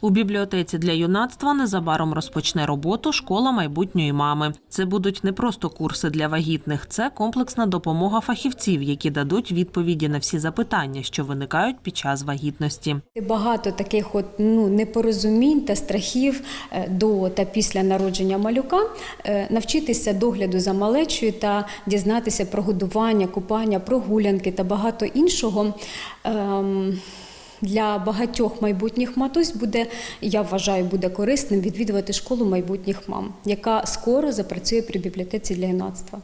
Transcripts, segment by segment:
У бібліотеці для юнацтва незабаром розпочне роботу школа майбутньої мами. Це будуть не просто курси для вагітних, це комплексна допомога фахівців, які дадуть відповіді на всі запитання, що виникають під час вагітності. Багато таких от ну непорозумінь та страхів е, до та після народження малюка Е, навчитися догляду за малечою та дізнатися про годування, купання, прогулянки та багато іншого. ем, Для багатьох майбутніх матусь буде, я вважаю, буде корисним відвідувати школу майбутніх мам, яка скоро запрацює при бібліотеці для юнацтва.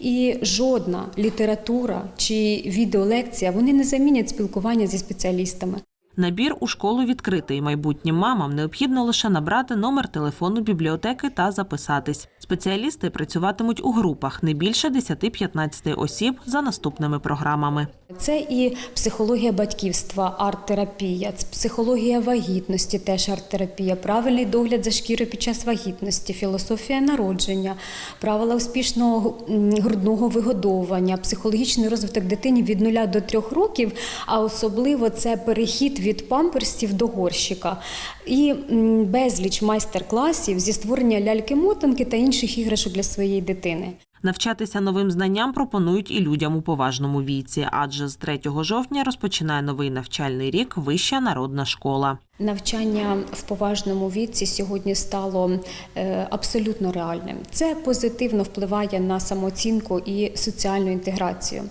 І жодна література чи відеолекція вони не замінять спілкування зі спеціалістами. Набір у школу відкритий. Майбутнім мамам необхідно лише набрати номер телефону бібліотеки та записатись. Спеціалісти працюватимуть у групах не більше 10-15 осіб за наступними програмами. Це і психологія батьківства, арт-терапія, психологія вагітності, теж арт-терапія, правильний догляд за шкірою під час вагітності, філософія народження, правила успішного грудного вигодовування, психологічний розвиток дитині від 0 до 3 років, а особливо це перехід від памперсів до горщика. І безліч майстер-класів зі створення ляльки-мотанки та інших іграшок для своєї дитини. Навчатися новим знанням пропонують і людям у поважному віці, адже з 3 жовтня розпочинає новий навчальний рік Вища народна школа. Навчання в поважному віці сьогодні стало е, абсолютно реальним. Це позитивно впливає на самооцінку і соціальну інтеграцію.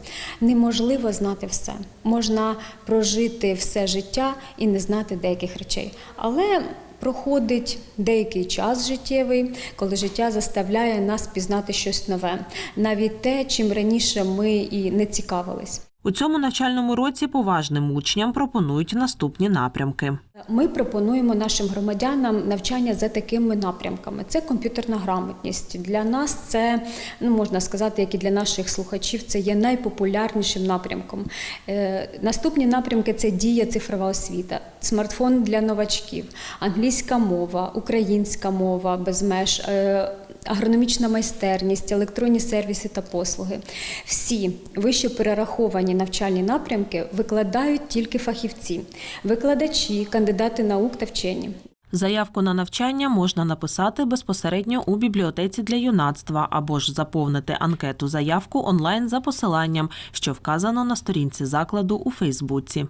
Неможливо знати все. Можна прожити все життя і не знати деяких речей. Але проходить деякий час життєвий, коли життя заставляє нас пізнати щось нове, навіть те, чим раніше ми і не цікавились. У цьому навчальному році поважним учням пропонують наступні напрямки. Ми пропонуємо нашим громадянам навчання за такими напрямками. Це комп'ютерна грамотність. Для нас це ну можна сказати, як і для наших слухачів, це є найпопулярнішим напрямком. Е, наступні напрямки це дія цифрова освіта, смартфон для новачків, англійська мова, українська мова без меж. Агрономічна майстерність, електронні сервіси та послуги. Всі вище перераховані навчальні напрямки викладають тільки фахівці, викладачі, кандидати наук та вчені. Заявку на навчання можна написати безпосередньо у бібліотеці для юнацтва або ж заповнити анкету заявку онлайн за посиланням, що вказано на сторінці закладу у Фейсбуці.